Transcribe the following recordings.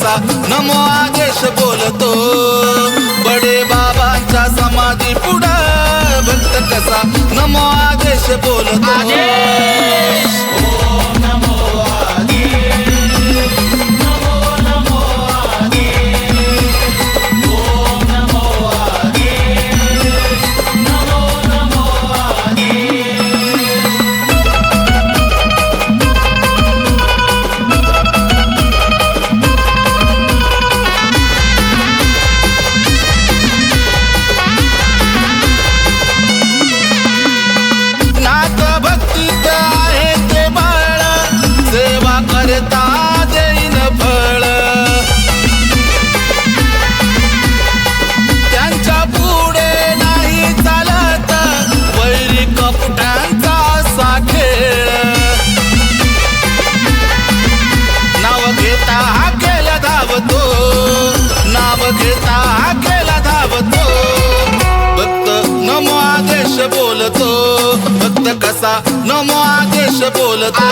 कसा नमो आदेश बोलतो. बडे बाबांच्या समाधी पुढा भक्त कसा नमो आदेश बोलतो. करता देईन फळ. त्यांच्या पुढे नाही चालत वैरी कपट्यांचा असा खेळ. नाव घेता हा केला धावतो नाव घेता हा केला धावतो. भक्त नमो आदेश बोलतो भक्त कसा नमो आदेश बोलतो?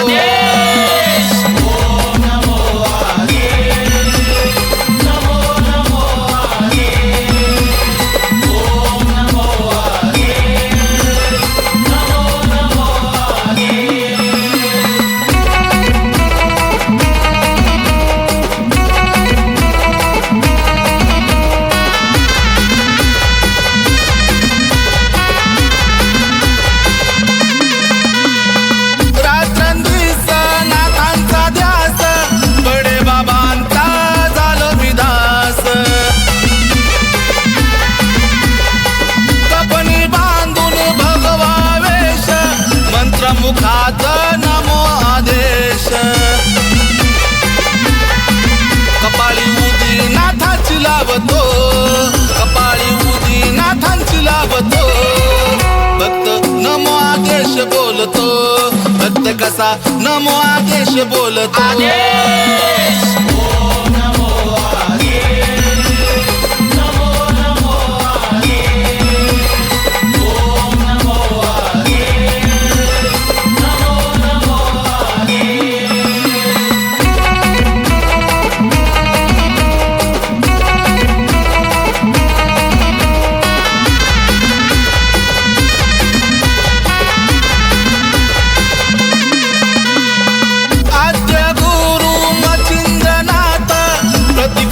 बोलतो. भक्त कसा नमो आदेश बोलतो. आदेश!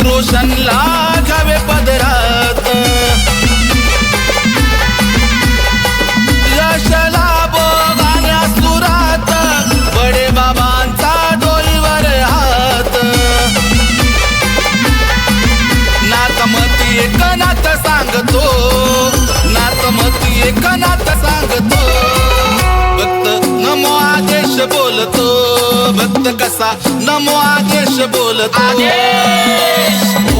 रोशनला घ्यावे पदरात. यशला लाभ सुरात. बडे बाबांचा डोईवर हात. नातमती एक नात सांगतो. नातमती एक नात सांगतो. भक्त नमो आदेश बोलतो. भक्त कसा नमो आदेश बोलतो त्या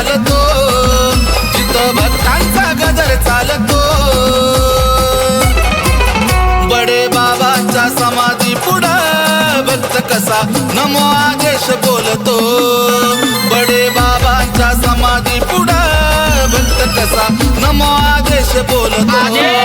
चालतो. जिथं भक्तांचा गजर चालतो. बडे बाबाच्या समाधी पुढं भक्त कसा? नमो आदेश बोलतो. बडे बाबाच्या समाधी पुढं भक्त कसा? नमो आदेश बोलतो.